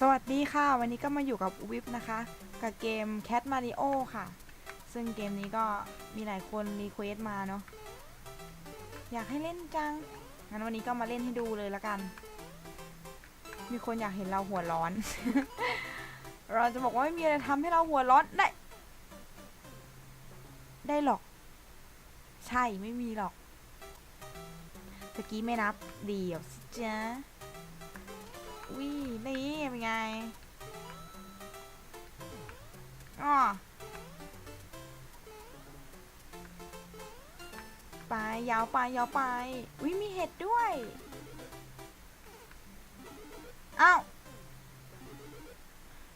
สวัสดีค่ะ วันนี้ก็มาอยู่กับวิปนะคะ กับเกม Cat Mario ค่ะ ซึ่งเกมนี้ก็มีหลายคนรีเควสมาเนาะอยากให้เล่นจัง งั้นวันนี้ก็มาเล่นให้ดูเลยละกัน มีคนอยากเห็นเราหัวร้อน เราจะบอกว่าไม่มีอะไรทำให้เราหัวร้อนได้ ได้หรอก ใช่ไม่มีหรอกตะกี้ไม่นับเดี๋ยวสิจ๊ะวินี่เป็นไงอ๋อไปยาวไปยาวไปวิมีเห็ดด้วยอ้าว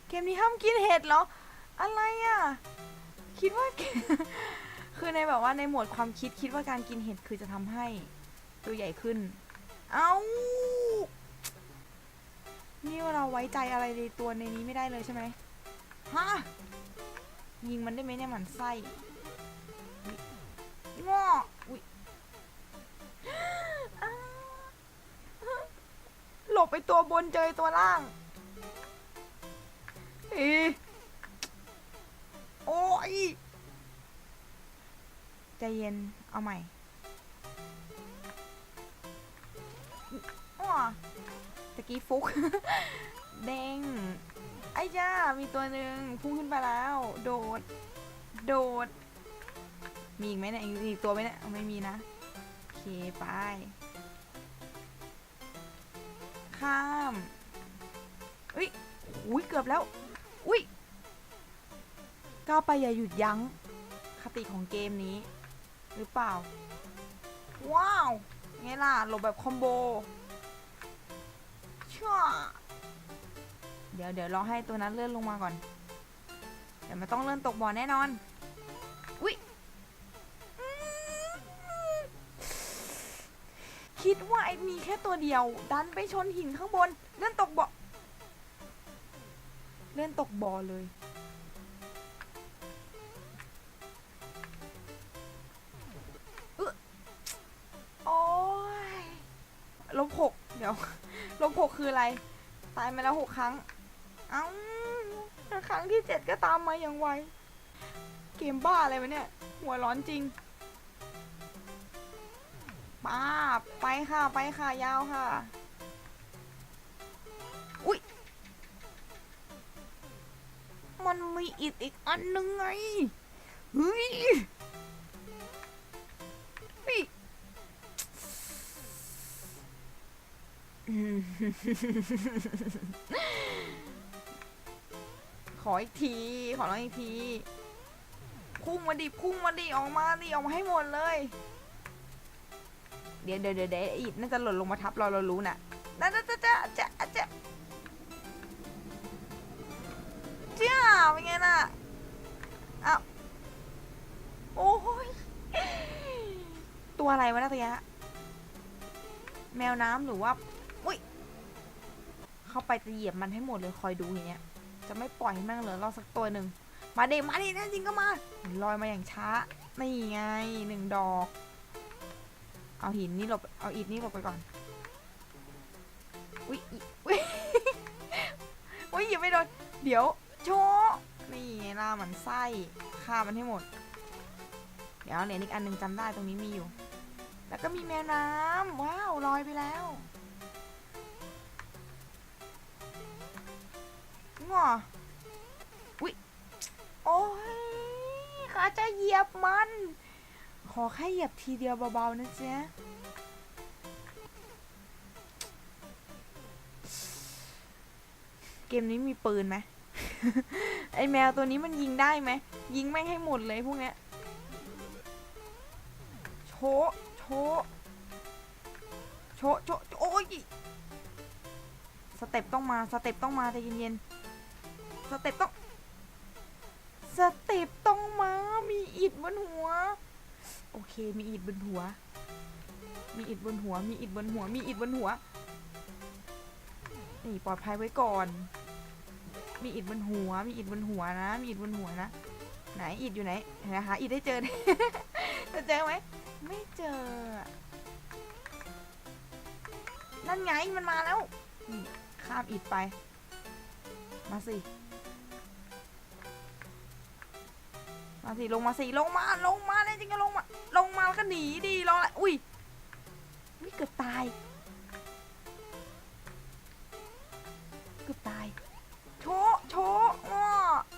เกมนี้ห้ามกินเห็ดเหรอ อะไรอะ คิดว่า คือในแบบว่าในหมวดความคิดคิดว่าการกินเห็ดคือจะทำให้ตัวใหญ่ขึ้น เอ้า นี่เราไว้ใจอะไรในตัวในนี้ไม่ได้เลยใช่ไหมฮะยิงมันได้ไหมเนี่ยหมันไส้ง้ออุ๊ยหลบไปตัวบนเจอตัวล่างเอ๊ะโอ้ยใจเย็น เอาใหม่อ้อ ตะกี้ฟุก เด้ง ไอ้ย่า มีตัวหนึ่งพุ่งขึ้นไปแล้ว โดด โดด มีอีกไหมเนี่ยอีกอีกตัวไหมเนี่ยไม่มีนะ โอเค ไป ข้ามอุ้ยอุ้ยเกือบแล้ว อุ้ยก้าวไปอย่าหยุดยั้ง คติของเกมนี้ หรือเปล่า ว้าวไงล่ะหลบแบบคอมโบ ชั่วเดี๋ยวเดี๋ยวรอให้ตัวนั้นเลื่อนลงมาก่อน เดี๋ยวมันต้องเลื่อนตกบ่อแน่นอน อุ๊ยคิดว่าไอ้มีแค่ตัวเดียว ดันไปชนหินข้างบน เลื่อนตกบ่อ เลื่อนตกบ่อเลยอึ๊ะโอ้ยลบหกเดี๋ยว ลบหกคืออะไร ตายมาแล้วหกครั้ง เอ้าครั้งที่เจ็ดก็ตามมาอย่างไว เกมบ้าอะไรวะเนี่ย หัวร้อนจริงป้าไปค่ะ ไปค่ะ ยาวค่ะ อุ๊ยมันมีอีกอีกอันนึงไง เฮ้ย ขออีกที ขอร้องอีกที พุ่งมาดิ พุ่งมาดิ ออกมาดิ ออกมาให้หมดเลย เดี๋ยวเดี๋ยวเดี๋ยวอีกน่าจะหล่นลงมาทับเราเรารู้น่ะน่าจะจะจะจะจะจ้าเป็นไงน่ะอ้าวโอ้ย ตัวอะไรวะนะตัวเนี้ยแมวน้ำหรือว่า เข้าไปจะเหยียบมันให้หมดเลยคอยดูอย่างเงี้ย จะไม่ปล่อยให้แม่งเหลือราสักตัวหนึ่งมาเดมาดิแน่จริงก็มาลอยมาอย่างช้านี่ไงหนึ่งดอก เอาหินนี่หลบเอาอิฐนี่หลบไปก่อนอุ้ยอุ้ยอุ้ยอย่าไม่โดนเดี๋ยวโชว์นี่ไงล่ะมันไส้ฆ่ามันให้หมด เดี๋ยวเหรียญอีกอันหนึ่งจำได้ตรงนี้มีอยู่ แล้วก็มีแมวน้ำว้าวลอยไปแล้ว งออุ๊ยโอ้ยข้าจะเหยียบมัน ขอแค่เหยียบทีเดียวเบาๆนะจ๊เกมนี้มีปืนไหมไอแมวตัวนี้มันยิงได้ไหม ยิงแม่งให้หมดเลยพวกเนี้ย โชโชโชโชโอ้ยสเต็ปต้องมา สเต็ปต้องมาใจเย็นๆ สเต็ปต้อง สเต็ปต้องมา มีอิดบนหัว โอเค มีอิดบนหัว มีอิดบนหัว มีอิดบนหัว มีอิดบนหัว นี่ปลอดภัยไว้ก่อน มีอิดบนหัว มีอิดบนหัวนะ มีอิดบนหัวนะ ไหนอิดอยู่ไหนไหนหาอิดได้เจอจะเจอไหม ไม่เจอ นั่นไงมันมาแล้ว ข้ามอิดไป มาสิ มาสิลงมาสิลงมาลงมาเลยจริงก็ลงมาลงมาแล้วก็หนีดีรออะไรอุ้ยอุ้ยเกือบตายเกือบตายโชว์โชว์อ้อ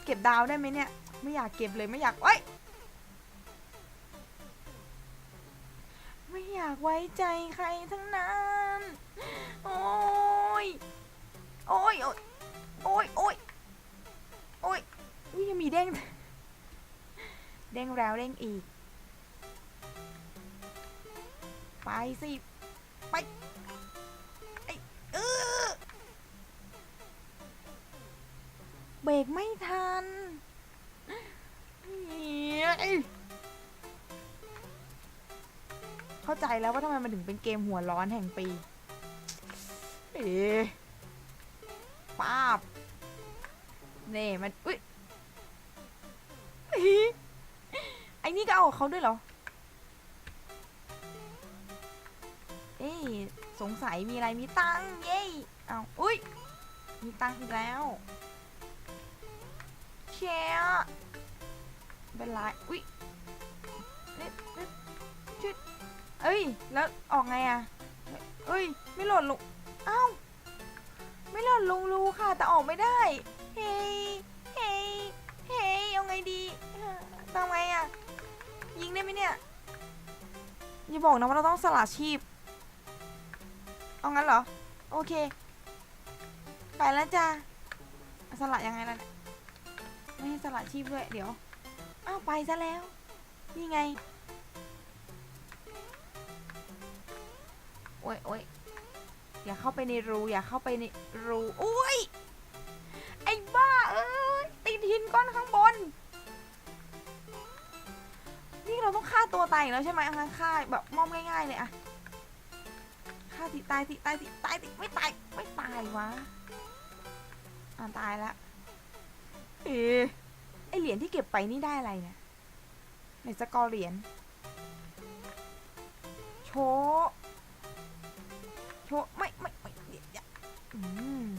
เก็บดาวได้ไหมเนี่ย ไม่อยากเก็บเลยไม่อยากเอ้ยไม่อยากไว้ใจใครทั้งนั้นโอ้ยโอ้ยโอ้ยโอ้ยโอ้ยโอ้ยยังมีเด้ง เด้งแล้วเด้งอีก ไปสิ ไปไอเออเบรกไม่ทันเฮ้ยเข้าใจแล้วว่าทำไมมันถึงเป็นเกมหัวร้อนแห่งปี เอ๋ป้าบเน่มัน อุ้ย ก็เอากับเขาด้วยเหรอ เอ้ยสงสัยมีอะไรมีตังเย้เอาอุ้ย มีตังอีกแล้วเชียร์เป็นไรอุ้ยเอ๊ะเอ๊ะชุดเอ้ย แล้วออกไงอะเอ้ย ไม่หล่นลงเอ้าไม่หล่นลงรูค่ะ แต่ออกไม่ได้ เฮ้ เฮ้ เฮ้ เอาไงดีทำไงอะ ยิงได้ไหมเนี่ย อย่าบอกนะว่าเราต้องสละชีพ เอางั้นเหรอ โอเค ไปแล้วจ้าสละยังไงล่ะเนี่ยไม่ให้สละชีพด้วย เดี๋ยว อ้าวไปซะแล้ว นี่ไง โอ้ยโอ้ยอย่าเข้าไปในรู อย่าเข้าไปในรู อุ้ยาต้องฆ่าตัวตายอีกแล้วใช่ไหมอางั้นฆ่าแบบมอบง่ายๆเลยอะฆ่าสิตายสิตายสิตายสิไม่ตายไม่ตายวะอ่าตายละเออไอเหรียญที่เก็บไปนี่ได้อะไรเนี่ยในสกอเหรียญโชว์โชว์ไม่ไม่ไม่เดี๋ยวอย่าอืม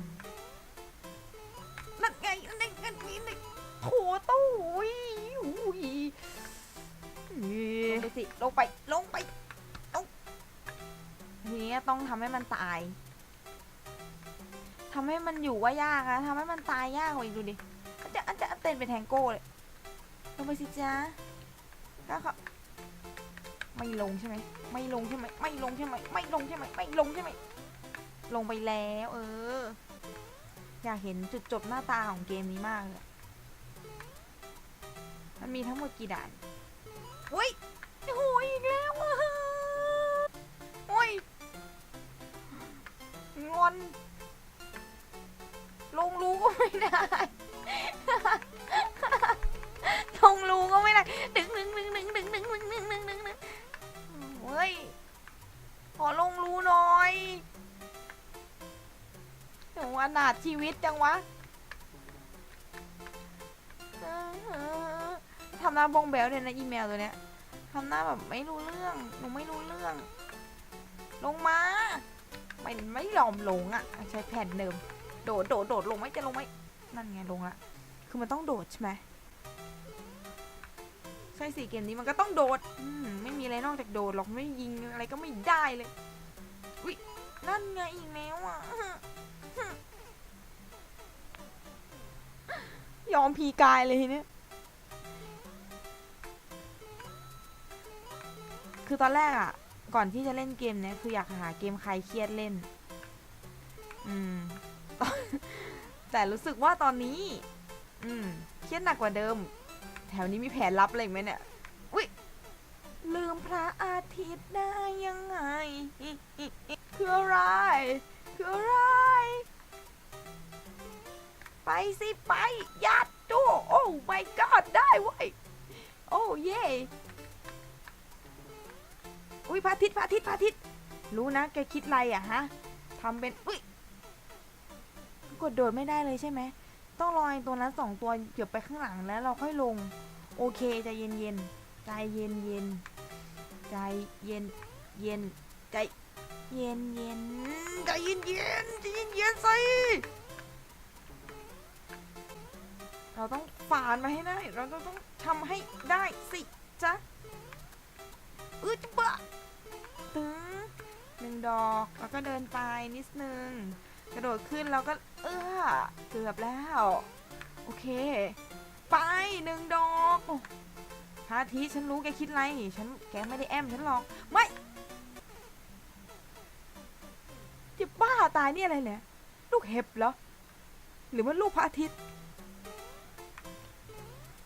ไปลงไปลงไปทีนี้ต้องทำให้มันตายทำให้มันอยู่ว่ายากนะทำให้มันตายยากกว่าอีกดูดิอาจจะอาจจะเต้นเป็นแทงโก้เลยลงไปสิจ้าก็ครับไม่ลงใช่ไหมไม่ลงใช่ไหมไม่ลงใช่ไหมไม่ลงใช่ไหมไม่ลงใช่ไหมลงไปแล้ว เออ อยากเห็นจุดจบหน้าตาของเกมนี้มากเลยมันมีทั้งหมดกี่ด่านอุ้ย ลงรูก็ไม่ได้ ลงรูก็ไม่ได้ ดึงดึงดึงดึงดึงดึงดึงดึงดึงดึงดึงเฮ้ย ขอลงรูหน่อยเดี๋ยวอนาถชีวิตจังวะทำหน้าบงแบลเลยนะอีเมลตัวเนี้ยทำหน้าแบบไม่รู้เรื่อง หนูไม่รู้เรื่อง ลงมา ไม่ไม่ยอมลงอะ ใช้แผ่นเดิม โดดโดดโดดลงไหมจะลงไหมนั่นไงลงละคือมันต้องโดดใช่ไหมใช่สิเกมนี้มันก็ต้องโดดอืมไม่มีอะไรนอกจากโดดหรอกไม่ยิงอะไรก็ไม่ได้เลยอุ้ยนั่นไงอีกแล้วอะยอมพีกายเลยทีเนี้ยคือตอนแรกอะ ก่อนที่จะเล่นเกมเนี้ยคืออยากหาเกมใครเครียดเล่น อืม แต่รู้สึกว่าตอนนี้ อืม เครียดหนักกว่าเดิม แถวนี้มีแผนลับอะไรไหมเนี่ย อุ้ยลืมพระอาทิตย์ได้ยังไง คืออะไร คืออะไร ไปสิ ไปยัดโตโอ้ my god ได้เว้ย โอ้เย่ อุ้ยพระอาทิตย์พระอาทิตย์พระอาทิตย์รู้นะ แกคิดอะไรอะฮะทำเป็นอุ้ยกดโดดไม่ได้เลยใช่ไหมต้องรอไอ้ตัวนั้นสองตัวเกือบไปข้างหลังแล้วเราค่อยลง โอเคใจเย็นเย็นใจเย็นเย็นใจเย็นเย็นใจเย็นเย็นใจเย็นเย็นใจเย็นเย็นๆสิเราต้องฝานมาให้ได้ เราต้องทำให้ได้สิจ๊ะอือจะเบะ ตึงหนึ่งดอกแล้วก็เดินไปนิดนึง กระโดดขึ้นแล้วก็เอื้อเกือบแล้ว โอเค ไปหนึ่งดอกพระอาทิตย์ฉันรู้แกคิดอะไรฉันแกไม่ได้แอมฉันหรอกไม่จะบ้าตายนี่อะไรเนี่ย ลูกเห็บเหรอ หรือว่าลูกพระอาทิตย์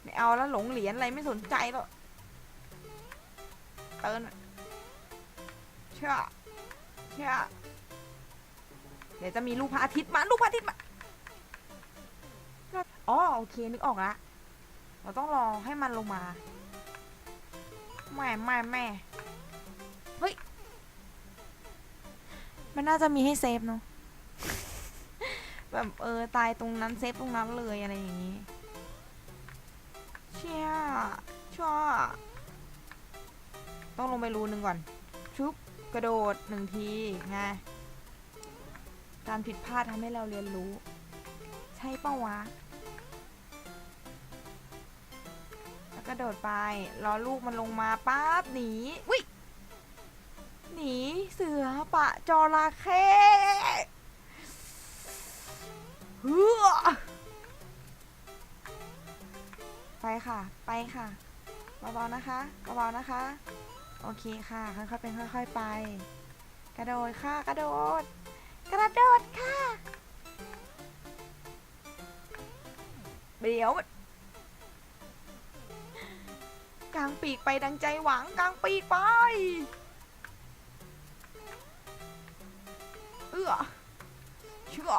ไม่เอาแล้วหลงเหรียญอะไรไม่สนใจหรอกเติน เชื่อเชื่อเดี๋ยวจะมีลูกพระอาทิตย์มาลูกพระอาทิตย์มาอ๋อโอเคนึกออกละเราต้องรอให้มันลงมาแม่แม่แม่เฮ้ยมันน่าจะมีให้เซฟเนาะแบบเออตายตรงนั้นเซฟตรงนั้นเลยอะไรอย่างนี้เชี่ยชั่วต้องลงไปรูนึงก่อนชุบ กระโดดหนึ่งทีไงการผิดพลาดทำให้เราเรียนรู้ ใช่ปะวะ แล้วกระโดดไป รอลูกมันลงมาปั๊บหนีวิหนีเสือปะจระเข้เฮือไปค่ะ ไปค่ะเบาๆนะคะเบาๆนะคะ โอเคค่ะค่อยๆเป็นค่อยๆไป กระโดดค่ะกระโดด กระโดดค่ะเดี๋ยวกลางปีกไปดังใจหวังกลางปีกไปเอื้อเชื่อ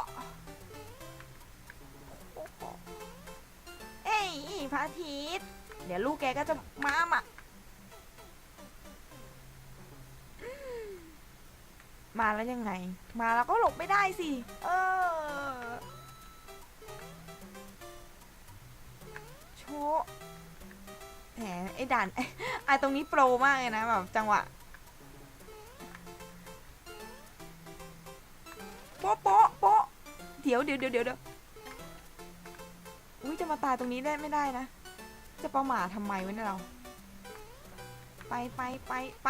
เอ้ยพระอาทิตย์เดี๋ยวลูกแกก็จะมามา มาแล้วยังไง มาแล้วก็หลบไม่ได้สิ เออ โชะแหมไอ้ด่านไอ้ตรงนี้โปรมากเลยนะแบบจังหวะโป๊ะโป๊ะโป๊ะเดี๋ยวเดี๋ยวเดี๋ยวเดี๋ยวเดี๋ยวอุ้ยจะมาตายตรงนี้ได้ไม่ได้นะ จะประมาททำไมวะเนี่ยเรา ไปไปไปไป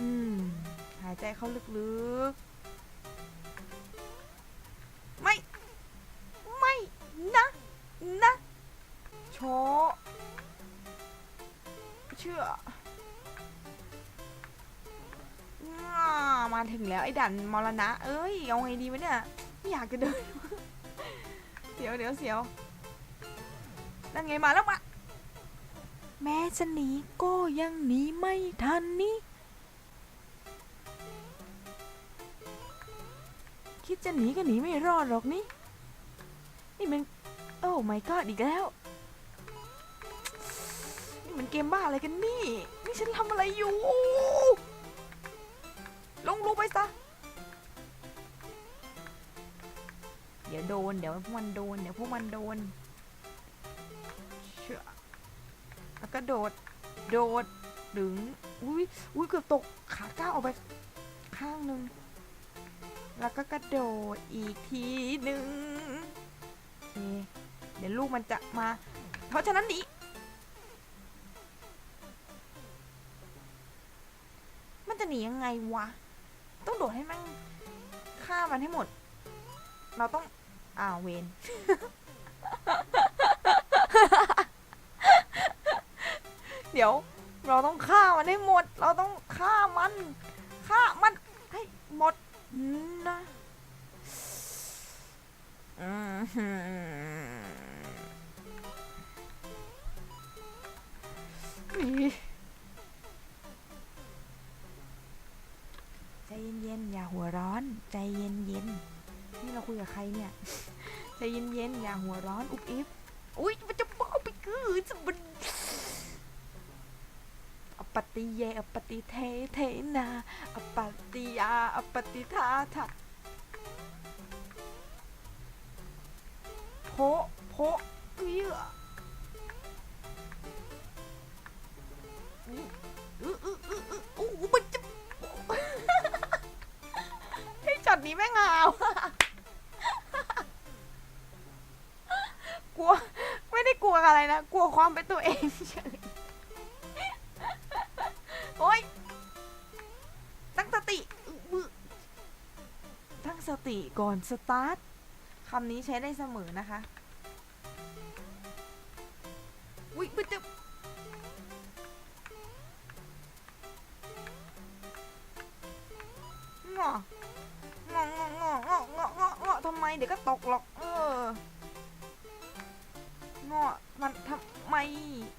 อืม หายใจเข้าลึกๆ ไม่ ไม่นะ นะ โชเชื่อมาถึงแล้วไอ้ดันมรณะ เอ้ย เอาไงดีวะเนี่ย ไม่อยากจะเดิน เดี๋ยวเดี๋ยวเสียว นั่นไงมาแล้วมาแม้จะหนีก็ยังหนีไม่ทันนี่ จะหนีก็หนีไม่รอดหรอกนี่ นี่มัน โอ้ไม่ก็อีกแล้ว นี่มันเกมบ้าอะไรกันนี่ นี่ฉันทำอะไรอยู่ ลงรูไปซะ เดี๋ยวโดน เดี๋ยวพวกมันโดน เดี๋ยวพวกมันโดนเชื่อแล้วก็โดด โดด ดึง อุ้ยอุ้ยเกือบตก ขาก้าวออกไปข้างหนึ่ง แล้วก็กระโดดอีกทีหนึ่งเเดี๋ยวลูกมันจะมา เพราะฉะนั้นหนีมันจะหนียังไงวะ ต้องโดดให้มันฆ่ามันให้หมด เราต้องอ้าเวนเดี๋ยว เราต้องฆ่ามันให้หมด เราต้องฆ่ามัน ฆ่ามันให้หมด นะอืมใจเย็นๆ อย่าหัวร้อน ใจเย็นๆ นี่เราคุยกับใครเนี่ย ใจเย็นๆ อย่าหัวร้อน อุบอิบ อุ้ยมันจะบ้าไปกือจะมัน ปฏิเยอปฏิเทเทนา อปฏิยา อปฏิทาทะโพโพะเอื้ออื้ออื้ออื้ออื้ออื้อโอ้โหมันจะให้ช็อตนี้แม่งเอากลัว ไม่ได้กลัวอะไรนะ กลัวความเป็นตัวเองเฉย สติก่อนสตาร์ทคำนี้ใช้ได้เสมอนะคะอุ๊ยมันจะงององององององององอทำไมเดี๋ยวก็ตกหรอก เอองอมันทำไม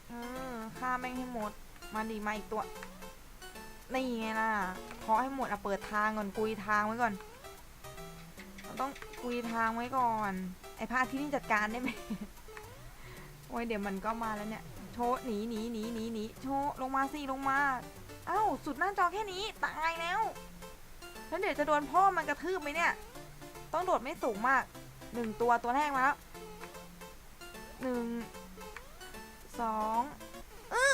เออฆ่าแม่งให้หมด มาดีมาอีกตัว นี่ไงล่ะเพาะให้หมดอะเปิดทางก่อนกุยทางไว้ก่อน ต้องกุยทางไว้ก่อน ไอ้พาที่นี่จัดการได้ไหม โอ้ยเดี๋ยวมันก็มาแล้วเนี่ย โชว์หนีหนีหนีหนีหนีโชว์ลงมาสิลงมา เอ้าสุดหน้าจอแค่นี้ตายแล้ว แล้วเดี๋ยวจะโดนพ่อมันกระทืบไหมเนี่ย ต้องโดดไม่สูงมาก หนึ่งตัวตัวแรกมาแล้วหนึ่งสองเอ้ย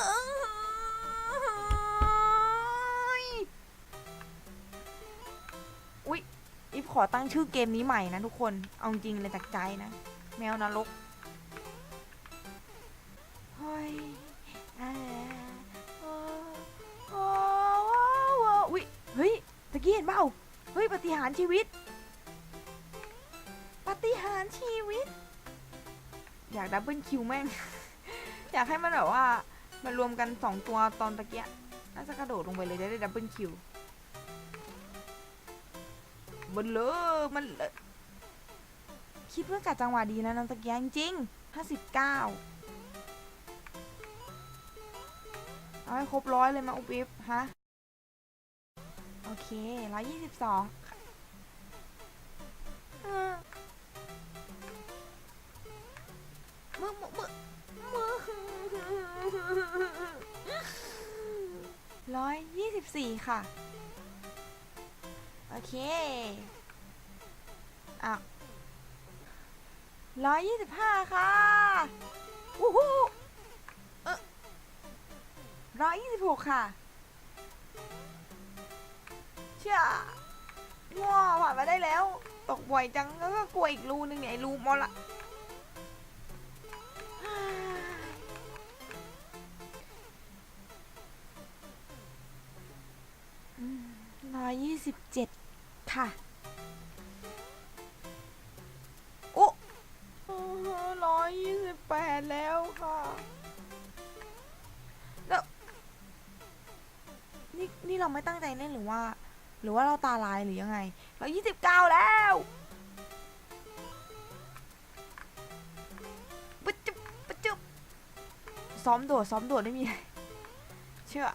อีฟขอตั้งชื่อเกมนี้ใหม่นะทุกคน เอาจริงเลยจากใจนะ แมวนรกเฮ้ยอ่าโอ้โอ้โอ้โอ้อุ๊ยเฮ้ยตะกี้เห็นเปล่าเฮ้ยปฏิหารชีวิต ปฏิหารชีวิต อยากดับเบิลคิวแม่ง อยากให้มันแบบว่า มารวมกันสองตัวตอนตะเกียน่าจะกระโดดลงไปเลยจะได้ดับเบิลคิว บนเลยมันเลยคิดว่ากัดจังหวะดีนะน้องตะเกียจริงห้าสิบเก้าเอาให้ครบร้อยเลยมาอุบอิบฮะ โอเคร้อยยี่สิบสองมือมือมือมือร้อยยี่สิบสี่ค่ะ โอเค อะร้อยยี่สิบห้าค่ะวู้ฮู้เออร้อยยี่สิบหกค่ะ เชื่อง้อผ่านมาได้แล้ว ตกบ่อยจัง แล้วก็กลัวอีกรูนึงเนี่ยไอ้รูมอละร้อยยี่สิบเจ็ดค่ะ นี่นี่เราไม่ตั้งใจเล่นหรือว่า หรือว่าเราตาลายหรือยังไง เรายี่สิบเก้าแล้วปจุบปจุบซ้อมโดดซ้อมโดดไม่มีเชื่อ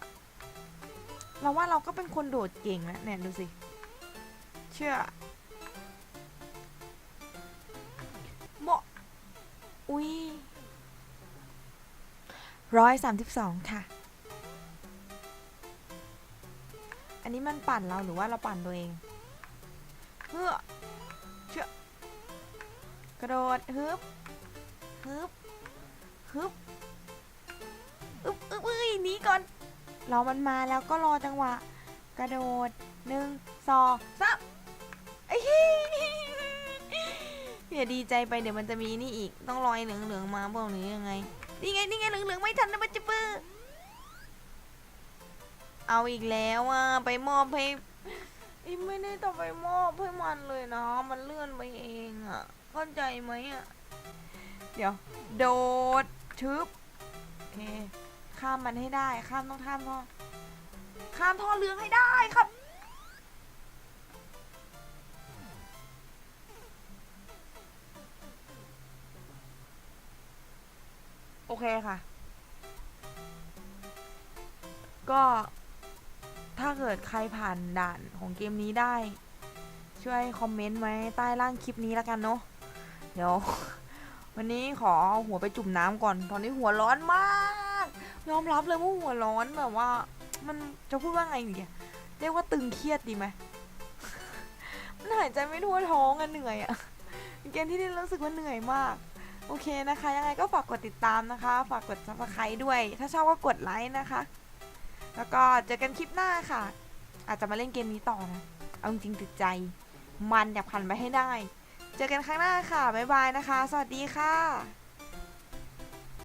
เราว่าเราก็เป็นคนโดดเก่งนะเนี่ยดูสิ เชื่อเหมอุ้ยร้อยสามสิบสองค่ะ อันนี้มันปั่นเราหรือว่าเราปั่นตัวเองเฮ้อเชื่อกระโดดฮึบฮึบฮึบอึ๊บอึ๊บเอ้ยหนีก่อน เรามันมาแล้วก็รอจังหวะ กระโดดหนึ่งสองสามไอ้อย่าดีใจไปเดี๋ยวมันจะมีนี่อีก ต้องรอยเหลืองๆมาบอกหรือยังไง นี่ไงนี่ไงเหลืองๆไม่ทันนะมันจะปื้อ เอาอีกแล้วอะไปมอบให้อีไม่ได้ต้องไปมอบให้มันเลยนะ มันเลื่อนไปเองอะเข้าใจไหมอะเดี๋ยว โดดชึบโอเคข้ามมันให้ได้ข้ามต้องข้ามท่อข้ามท่อเหลืองให้ได้ครับโอเคค่ะ ก็ ถ้าเกิดใครผ่านด่านของเกมนี้ได้ ช่วยคอมเมนต์ไว้ใต้ล่างคลิปนี้แล้วกันเนาะเดี๋ยว วันนี้ขอเอาหัวไปจุ่มน้ำก่อน ตอนนี้หัวร้อนมาก ยอมรับเลยว่าหัวร้อนแบบว่า มันจะพูดว่าไงดีเรียกว่าตึงเครียดดีไหมมันหายใจไม่ทั่วท้องอะเหนื่อยอะเป็นเกมที่ได้รู้สึกว่าเหนื่อยมาก โอเคนะคะ ยังไงก็ฝากกดติดตามนะคะ ฝากกด subscribe ด้วย ถ้าชอบก็กดไลค์นะคะ แล้วก็เจอกันคลิปหน้าค่ะ อาจจะมาเล่นเกมนี้ต่อนะ เอาจริงติดใจ มันอยากผ่านไปให้ได้ เจอกันครั้งหน้าค่ะ บ๊ายบายนะคะ สวัสดีค่ะ